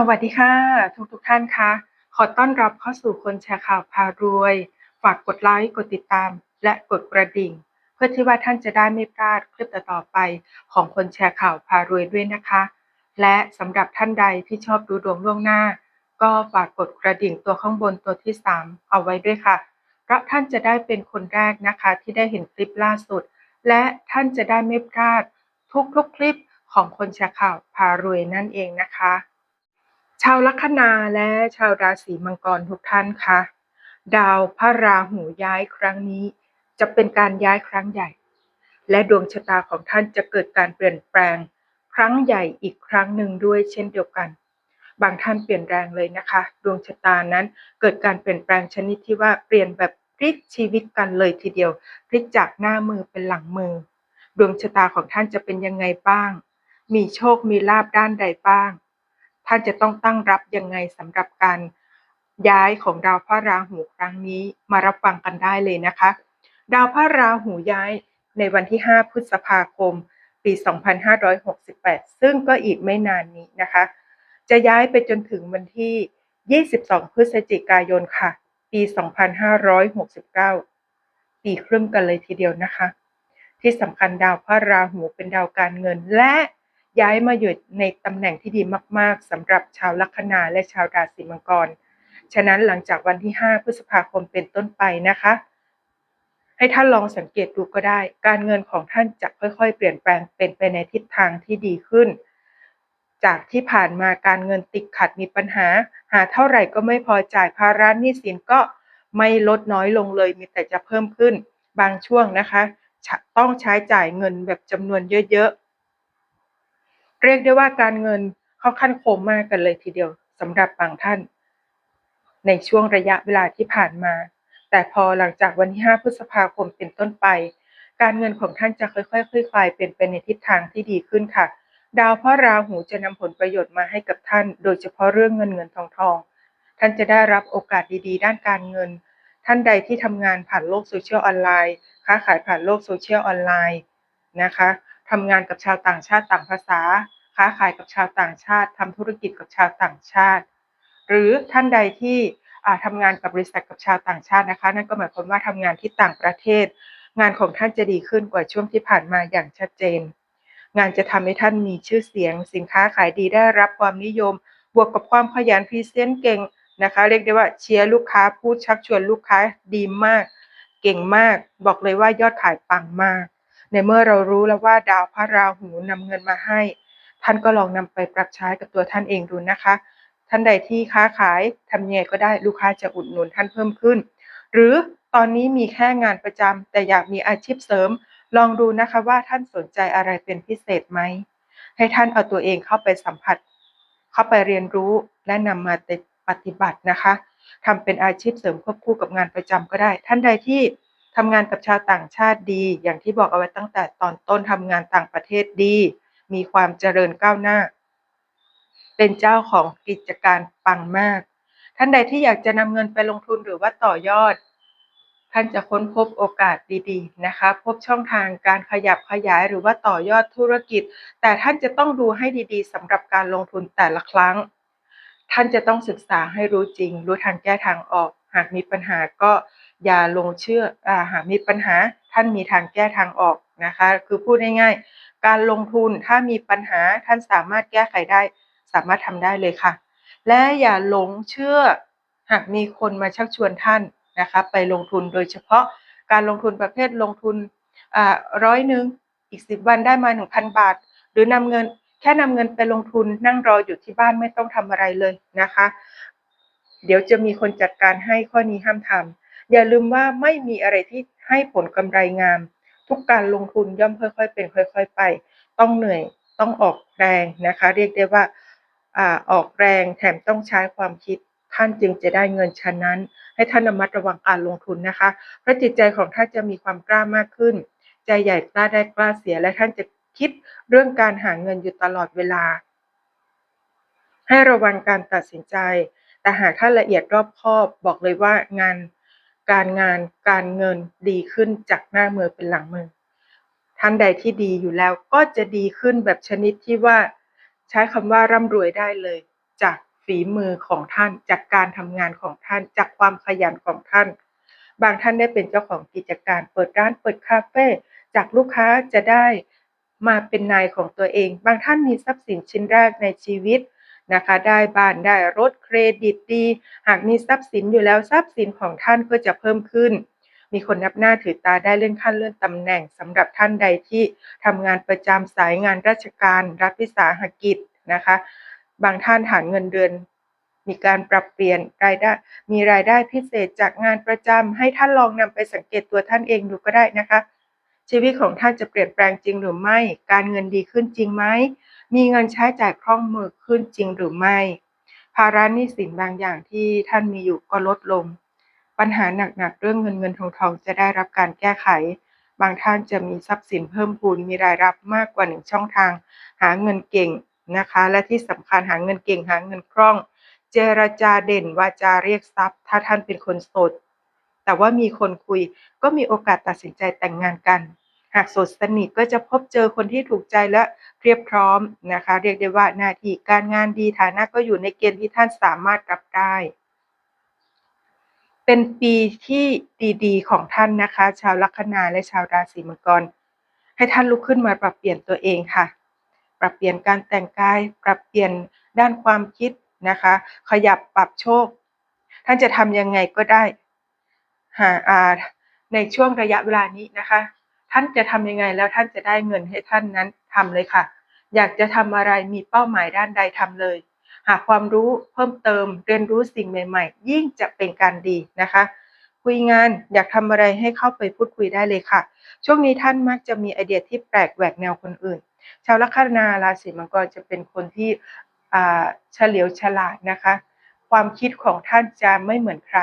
สวัสดีค่ะ ทุกทุกท่านคะ ขอต้อนรับเข้าสู่คนแชร์ข่าวพารวย ฝากกดไลค์กดติดตาม และกดกระดิ่ง เพื่อที่ว่าท่านจะได้ไม่พลาดคลิปต่อๆไปของคนแชร์ข่าวพารวยด้วยนะคะ และสำหรับท่านใดที่ชอบดูดวงล่วงหน้า ก็ฝากกดกระดิ่งตัวข้างบนตัวที่ 3 เอาไว้ด้วยค่ะ เพราะท่านจะได้เป็นคนแรกนะคะที่ได้เห็นคลิปล่าสุด และท่านจะได้ไม่พลาดทุกๆคลิปของคนแชร์ข่าวพารวยนั่นเองนะคะ ชาวลัคนาและชาวราศีมังกรทุกท่านคะดาวพระราหูย้ายครั้งนี้ จะเป็นการย้ายครั้งใหญ่ และดวงชะตาของท่านจะเกิดการเปลี่ยนแปลง ครั้งใหญ่อีกครั้งหนึ่งด้วยเช่นเดียวกัน บางท่านเปลี่ยนแรงเลยนะคะ ดวงชะตานั้นเกิดการเปลี่ยนแปลงชนิดที่ว่าเปลี่ยนแบบพลิกชีวิตกันเลยทีเดียวพลิกจากหน้ามือเป็นหลังมือ ดวงชะตาของท่านจะเป็นยังไงบ้าง มีโชคมีลาบด้านใดบ้าง ท่านจะต้องตั้งรับยังไงสำหรับการย้ายของดาวพระราหูครั้งนี้มารับฟังกันได้เลยนะคะ ดาวพระราหูย้ายในวันที่ 5 พฤษภาคม ปี 2568 ซึ่งก็อีกไม่นานนี้นะคะ จะย้ายไปจนถึงวันที่ 22 พฤศจิกายนค่ะ ปี 2569 ปีครึ่งกันเลยทีเดียวนะคะ ที่สำคัญดาวพระราหูเป็นดาวการเงินและ ย้ายมาอยู่ในตำแหน่งที่ดีมาก ๆสำหรับชาวลัคนาและชาวราศีมังกร ฉะนั้นหลังจากวันที่ 5 พฤษภาคมเป็นต้นไปนะคะ ให้ท่านลองสังเกตดูก็ได้ การเงินของท่านจะค่อยๆ เปลี่ยนแปลงเป็นไปในทิศทางที่ดีขึ้น จากที่ผ่านมาการเงินติดขัดมีปัญหา หาเท่าไหร่ก็ไม่พอจ่ายภาระหนี้สินก็ไม่ลดน้อยลงเลยมีแต่จะเพิ่มขึ้น บางช่วงนะคะ ต้องใช้จ่ายเงินแบบจำนวนเยอะๆ เรียกได้ว่าการเงินเข้าขั้นโคมมากกันเลยทีเดียวสำหรับบางท่าน ในช่วงระยะเวลาที่ผ่านมา แต่พอหลังจากวันที่ 5 พฤษภาคมเป็นต้นไป การเงินของท่านจะค่อยๆคลี่คลายเป็นไปในทิศทางที่ดีขึ้นค่ะ ดาวพระราหูจะนำผลประโยชน์มาให้กับท่าน โดยเฉพาะเรื่องเงินเงินทองทองท่านจะได้รับโอกาสดีๆ ด้านการเงิน ท่านใดที่ทำงานผ่านโลกโซเชียลออนไลน์ ค้าขายผ่านโลกโซเชียลออนไลน์นะคะ ทำงานกับชาวต่างชาติต่างภาษา ค้าขายกับชาวต่างชาติทำธุรกิจกับชาวต่างชาติ หรือท่านใดที่ทำงานกับบริษัทกับชาวต่างชาตินะคะ นั่นก็หมายความว่าทำงานที่ต่างประเทศ งานของท่านจะดีขึ้นกว่าช่วงที่ผ่านมาอย่างชัดเจน งานจะทำให้ท่านมีชื่อเสียง สินค้าขายดีได้รับความนิยม บวกกับความขยันพรีเซนต์เก่งนะคะ เรียกได้ว่าเชียร์ลูกค้าพูดชักชวนลูกค้าดีมาก เก่งมาก บอกเลยว่ายอดขายปังมาก ในเมื่อเรารู้แล้วว่าดาวพระราหูนำเงินมาให้ ท่านก็ลองนำไปปรับใช้กับตัวท่านเองดูนะคะ ท่านใดที่ค้าขายทำยังไงก็ได้ลูกค้าจะอุดหนุนท่านเพิ่มขึ้น หรือตอนนี้มีแค่งานประจำแต่อยากมีอาชีพเสริม ลองดูนะคะว่าท่านสนใจอะไรเป็นพิเศษไหมให้ท่านเอาตัวเองเข้าไปสัมผัส เข้าไปเรียนรู้และนำมาปฏิบัตินะคะทำเป็นอาชีพเสริมควบคู่กับงานประจำก็ได้ ท่านใดที่ ทำงานกับชาวต่างชาติดี อย่างที่บอกเอาไว้ตั้งแต่ตอนต้นทำงานต่างประเทศดี มีความเจริญก้าวหน้า เป็นเจ้าของกิจการปังมาก ท่านใดที่อยากจะนำเงินไปลงทุนหรือว่าต่อยอด ท่านจะค้นพบโอกาสดีๆ นะคะ พบช่องทางการขยับขยายหรือว่าต่อยอดธุรกิจ แต่ท่านจะต้องดูให้ดีๆสำหรับการลงทุนแต่ละครั้ง ท่านจะต้องศึกษาให้รู้จริง รู้ทางแก้ทางออก หากมีปัญหาก็ อย่าลงเชื่ออหากมีปัญหาท่านมีทางแก้ทางออกนะคะ คือพูดง่ายๆ การลงทุนถ้ามีปัญหาท่านสามารถแก้ไขได้ สามารถทำได้เลยค่ะ และอย่าหลงเชื่อ หากมีคนมาชักชวนท่านนะคะไปลงทุนโดยเฉพาะการลงทุนประเภทลงทุนร้อยหนึ่งอีกสิบวันได้มาหนึ่งพันบาท หรือนำเงินแค่นำเงินไปลงทุนนั่งรออยู่ที่บ้านไม่ต้องทำอะไรเลยนะคะ เดี๋ยวจะมีคนจัดการให้ข้อนี้ห้ามทำ อย่าลืมว่าไม่มีอะไรที่ให้ผลกำไรงาม ทุกการลงทุนย่อมค่อย ๆ เป็นค่อย ๆ ไป ต้องเหนื่อยต้องออกแรงนะคะ เรียกได้ว่าอออกแรงแถมต้องใช้ความคิดท่านจึงจะได้เงินชั้นนั้น ให้ท่านระมัดระวังการลงทุนนะคะเพราะจิตใจของท่านจะมีความกล้ามากขึ้น ใจใหญ่กล้าได้กล้าเสียและท่านจะคิดเรื่องการหาเงินอยู่ตลอดเวลา ให้ระวังการตัดสินใจ แต่หากท่านละเอียดรอบคอบบอกเลยว่างาน การงานการเงินดีขึ้นจากหน้ามือเป็นหลังมือท่านใดที่ดีอยู่แล้วก็จะดีขึ้นแบบชนิดที่ว่า ใช้คำว่าร่ำรวยได้เลย จากฝีมือของท่าน จากการทำงานของท่าน จากความขยันของท่าน บางท่านได้เป็นเจ้าของกิจการเปิดร้านเปิดคาเฟ่จากลูกค้าจะได้มาเป็นนายของตัวเอง บางท่านมีทรัพย์สินชิ้นแรกในชีวิต นะคะ ได้บ้านได้รถเครดิตดี หากมีทรัพย์สินอยู่แล้วทรัพย์สินของท่านก็จะเพิ่มขึ้น มีคนนับหน้าถือตาได้เลื่อนขั้นเลื่อนตำแหน่งสำหรับท่านใดที่ทำงานประจำสายงานราชการ รัฐวิสาหกิจนะคะ บางท่านฐานเงินเดือนมีการปรับเปลี่ยนรายได้ มีรายได้พิเศษจากงานประจำให้ท่านลองนำไปสังเกตตัวท่านเองดูก็ได้นะคะ ชีวิตของท่านจะเปลี่ยนแปลงจริงหรือไม่ การเงินดีขึ้นจริงไหม มีเงินใช้จ่ายคล่องมือขึ้นจริงหรือไม่ ภาระหนี้สินบางอย่างที่ท่านมีอยู่ก็ลดลง ปัญหาหนักๆเรื่องเงินเงินทองทองจะได้รับการแก้ไข บางท่านจะมีทรัพย์สินเพิ่มพูนมีรายรับมากกว่าหนึ่งช่องทาง หาเงินเก่งนะคะ และที่สำคัญหาเงินเก่งหาเงินคล่อง เจรจาเด่นวาจาเรียกทรัพย์ ถ้าท่านเป็นคนโสดแต่ว่ามีคนคุยก็มีโอกาสตัดสินใจแต่งงานกันากโสดสนิทก็จะพบเจอคนที่ถูกใจและเรียบพร้อมนะคะ เรียกได้ว่าหน้าที่การงานดีฐานะก็อยู่ในเกณฑ์ที่ท่านสามารถรับได้ เป็นปีที่ดีๆ ของท่านนะคะ ชาวลัคนาและชาวราศีมังกร ให้ท่านลุกขึ้นมาปรับเปลี่ยนตัวเองค่ะ ปรับเปลี่ยนการแต่งกาย ปรับเปลี่ยนด้านความคิดนะคะ ขยับปรับโชค ท่านจะทำยังไงก็ได้หาอาในช่วงระยะเวลานี้นะคะ ท่านจะทำยังไงแล้วท่านจะได้เงินให้ท่านนั้นทำเลยค่ะ อยากจะทำอะไรมีเป้าหมายด้านใดทำเลย หาความรู้เพิ่มเติมเรียนรู้สิ่งใหม่ ๆ ยิ่งจะเป็นการดีนะคะ คุยงานอยากทำอะไรให้เข้าไปพูดคุยได้เลยค่ะ ช่วงนี้ท่านมักจะมีไอเดียที่แปลกแหวกแนวคนอื่น ชาวลัคนาราศีมังกรจะเป็นคนที่เฉลียวฉลาดนะคะ ความคิดของท่านจะไม่เหมือนใคร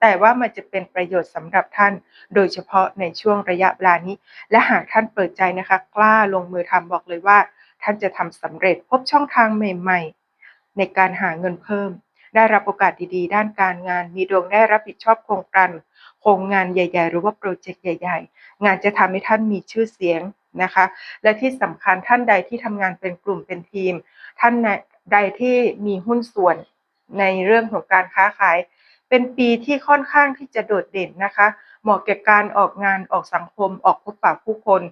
แต่ว่ามันจะเป็นประโยชน์สำหรับท่าน โดยเฉพาะในช่วงระยะเวลานี้ และหากท่านเปิดใจนะคะ กล้าลงมือทำบอกเลยว่า ท่านจะทำสำเร็จพบช่องทางใหม่ ๆ ในการหาเงินเพิ่ม ได้รับโอกาสดีๆ ด้านการงาน มีดวงได้รับผิดชอบโครงการโครงงานใหญ่ ๆ หรือว่าโปรเจกต์ใหญ่ ๆ งานจะทำให้ท่านมีชื่อเสียงนะคะ และที่สำคัญท่านใดที่ทำงานเป็นกลุ่มเป็นทีม ท่านใดที่มีหุ้นส่วนในเรื่องของการค้าขาย เป็นปีที่ค่อนข้างที่จะโดดเด่นนะคะ เหมาะแก่การออกงานออกสังคมออกพบปะผู้คน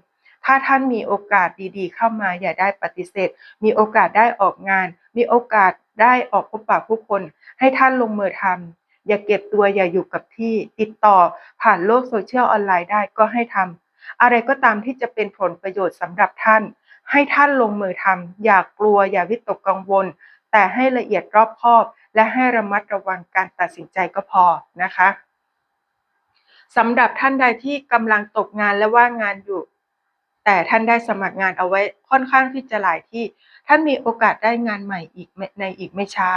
ถ้าท่านมีโอกาสดีๆ เข้ามาอย่าได้ปฏิเสธ มีโอกาสได้ออกงาน มีโอกาสได้ออกพบปะผู้คน ให้ท่านลงมือทำอย่าเก็บตัวอย่าอยู่กับที่ติดต่อผ่านโลกโซเชียลออนไลน์ได้ก็ให้ทำอะไรก็ตามที่จะเป็นผลประโยชน์สำหรับท่าน ให้ท่านลงมือทำอย่ากลัวอย่าวิตกกังวล แต่ให้ละเอียดรอบคอบ และให้ระมัดระวังการตัดสินใจก็พอนะคะสำหรับท่านใดที่กำลังตกงานและว่างงานอยู่ แต่ท่านได้สมัครงานเอาไว้ค่อนข้างที่จะหลายที่ ท่านมีโอกาสได้งานใหม่อีกในอีกไม่ช้า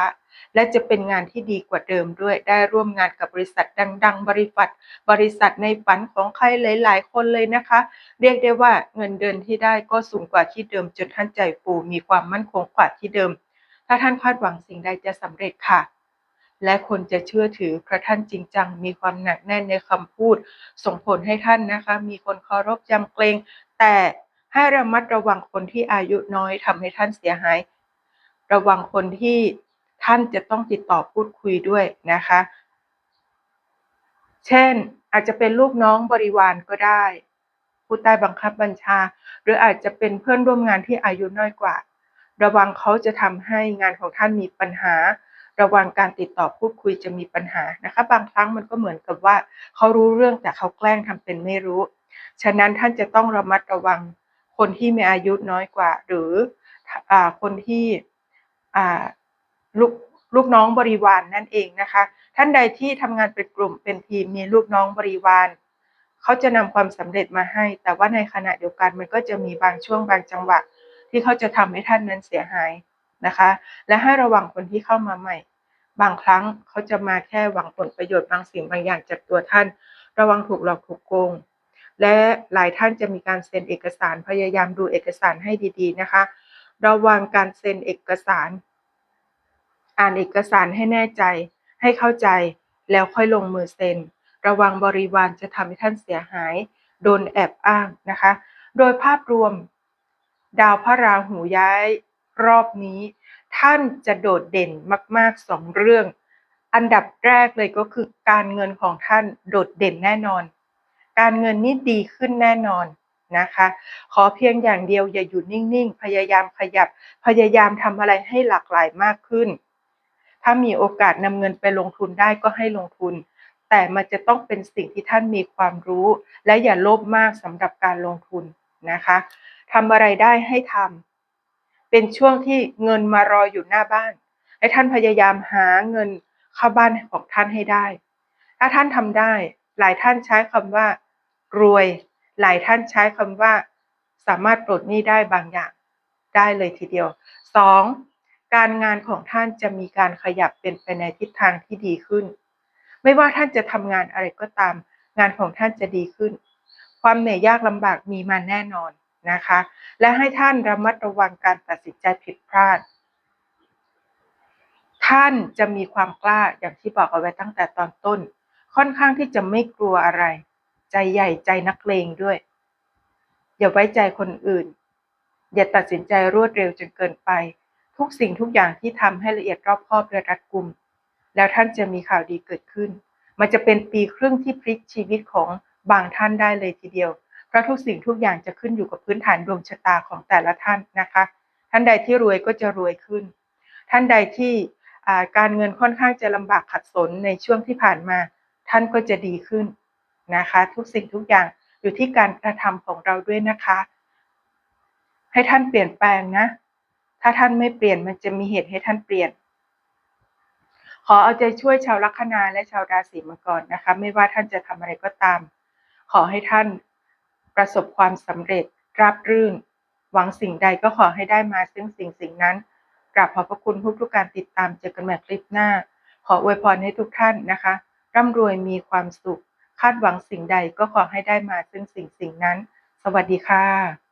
และจะเป็นงานที่ดีกว่าเดิมด้วย ได้ร่วมงานกับบริษัทดัง ๆ บริษัท บริษัทในฝันของใครหลาย ๆ คนเลยนะคะ เรียกได้ว่าเงินเดือนที่ได้ก็สูงกว่าที่เดิมจนท่านใจฟูมีความมั่นคงกว่าที่เดิม ถ้าท่านคาดหวังสิ่งใดจะสำเร็จค่ะ และคนจะเชื่อถือเพราะท่านจริงจัง มีความหนักแน่นในคำพูด ส่งผลให้ท่านนะคะ มีคนเคารพยำเกรง แต่ให้ระมัดระวังคนที่อายุน้อยทำให้ท่านเสียหาย ระวังคนที่ท่านจะต้องติดต่อพูดคุยด้วยนะคะ เช่นอาจจะเป็นลูกน้องบริวารก็ได้ ผู้ใต้บังคับบัญชา หรืออาจจะเป็นเพื่อนร่วมงานที่อายุน้อยกว่า ระวังเขาจะทำให้งานของท่านมีปัญหา ระวังการติดต่อพูดคุยจะมีปัญหานะคะ บางครั้งมันก็เหมือนกับว่าเขารู้เรื่องแต่เขาแกล้งทำเป็นไม่รู้ ฉะนั้นท่านจะต้องระมัดระวังคนที่มีอายุน้อยกว่า หรืออคนที่ลูกลูกน้องบริวารนนั่นเองนะคะ ท่านใดที่ทำงานเป็นกลุ่มเป็นทีมมีลูกน้องบริวารเขาจะนำความสำเร็จมาให้ แต่ว่าในขณะเดียวกันมันก็จะมีบางช่วงบางจังหวะ ที่เขาจะทำให้ท่านนั้นเสียหายนะคะ และให้ระวังคนที่เข้ามาใหม่ บางครั้งเขาจะมาแค่หวังผลประโยชน์บางสิ่งบางอย่างจากตัวท่าน ระวังถูกหลอกถูกโกง และหลายท่านจะมีการเซ็นเอกสารพยายามดูเอกสารให้ดี ๆ นะคะ ระวังการเซ็นเอกสาร อ่านเอกสารให้แน่ใจ ให้เข้าใจแล้วค่อยลงมือเซ็น ระวังบริวารจะทำให้ท่านเสียหาย โดนแอบอ้างนะคะ โดยภาพรวม ดาวพระราหูย้ายรอบนี้ ท่านจะโดดเด่นมากๆสองเรื่อง อันดับแรกเลยก็คือการเงินของท่านโดดเด่นแน่นอน การเงินนี่ดีขึ้นแน่นอนนะคะ ขอเพียงอย่างเดียวอย่าอยู่นิ่งๆ พยายามขยับ พยายามทำอะไรให้หลากหลายมากขึ้น ถ้ามีโอกาสนำเงินไปลงทุนได้ก็ให้ลงทุน แต่มันจะต้องเป็นสิ่งที่ท่านมีความรู้ และอย่าโลภมากสำหรับการลงทุน นะคะทำอะไรได้ให้ทำเป็นช่วงที่เงินมารออยู่หน้าบ้าน ให้ท่านพยายามหาเงินเข้าบ้านของท่านให้ได้ ถ้าท่านทำได้ หลายท่านใช้คำว่า รวย หลายท่านใช้คำว่า สามารถปลดหนี้ได้บางอย่างได้เลยทีเดียวสองการงานของท่านจะมีการขยับเป็นไปในทิศทางที่ดีขึ้น ไม่ว่าท่านจะทำงานอะไรก็ตาม งานของท่านจะดีขึ้น ความเหนื่อยยากลำบากมีมาแน่นอนนะคะ และให้ท่านระมัดระวังการตัดสินใจผิดพลาด ท่านจะมีความกล้าอย่างที่บอกเอาไว้ตั้งแต่ตอนต้น ค่อนข้างที่จะไม่กลัวอะไร ใจใหญ่ใจนักเลงด้วย อย่าไว้ใจคนอื่น อย่าตัดสินใจรวดเร็วจนเกินไป ทุกสิ่งทุกอย่างที่ทำให้ละเอียดรอบคอบและรัดกุม แล้วท่านจะมีข่าวดีเกิดขึ้น มันจะเป็นปีครึ่งที่พลิกชีวิตของ บางท่านได้เลยทีเดียว เพราะทุกสิ่งทุกอย่างจะขึ้นอยู่กับพื้นฐานดวงชะตาของแต่ละท่านนะคะ ท่านใดที่รวยก็จะรวยขึ้น ท่านใดที่การเงินค่อนข้างจะลำบากขัดสนในช่วงที่ผ่านมา ท่านก็จะดีขึ้นนะคะ ทุกสิ่งทุกอย่างอยู่ที่การกระทำของเราด้วยนะคะ ให้ท่านเปลี่ยนแปลงนะ ถ้าท่านไม่เปลี่ยนมันจะมีเหตุให้ท่านเปลี่ยน ขอเอาใจช่วยชาวลัคนาและชาวราศีมังกรนะคะ ไม่ว่าท่านจะทำอะไรก็ตาม ขอให้ท่านประสบความสำเร็จราบรื่น หวังสิ่งใดก็ขอให้ได้มาซึ่งสิ่งสิ่งนั้นกราบขอบพระคุณทุกทุกการติดตามเจอกันใหม่คลิปหน้า ขออวยพรให้ทุกท่านนะคะ ร่ำรวยมีความสุข คาดหวังสิ่งใดก็ขอให้ได้มาซึ่งสิ่งสิ่งนั้น สวัสดีค่ะ